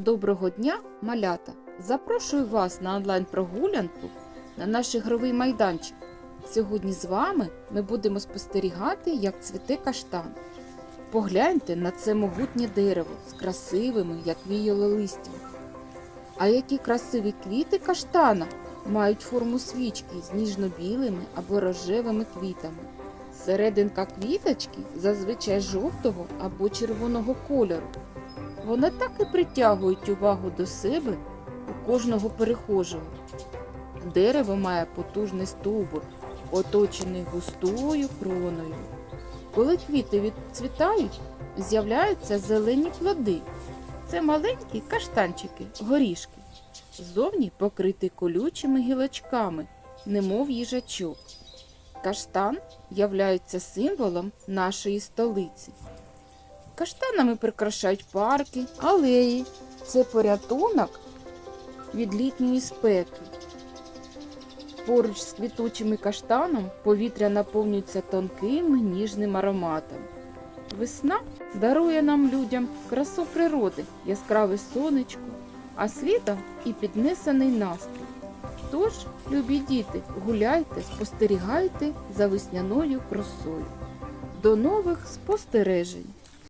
Доброго дня, малята! Запрошую вас на онлайн-прогулянку на наш ігровий майданчик. Сьогодні з вами ми будемо спостерігати, як цвіте каштан. Погляньте на це могутнє дерево з красивими, як віяло листям. А які красиві квіти каштана мають форму свічки з ніжно-білими або рожевими квітами. Серединка квіточки зазвичай жовтого або червоного кольору. Вони так і притягують увагу до себе у кожного перехожого. Дерево має потужний стовбур, оточений густою кроною. Коли квіти відцвітають, з'являються зелені плоди. Це маленькі каштанчики, горішки. Ззовні покриті колючими гілочками, немов їжачок. Каштан являється символом нашої столиці. Каштанами прикрашають парки, алеї. Це порятунок від літньої спеки. Поруч з квітучими каштаном повітря наповнюється тонким ніжним ароматом. Весна дарує нам людям красу природи, яскраве сонечко, а світом і піднесений настрій. Тож, любі діти, гуляйте, спостерігайте за весняною красою. До нових спостережень!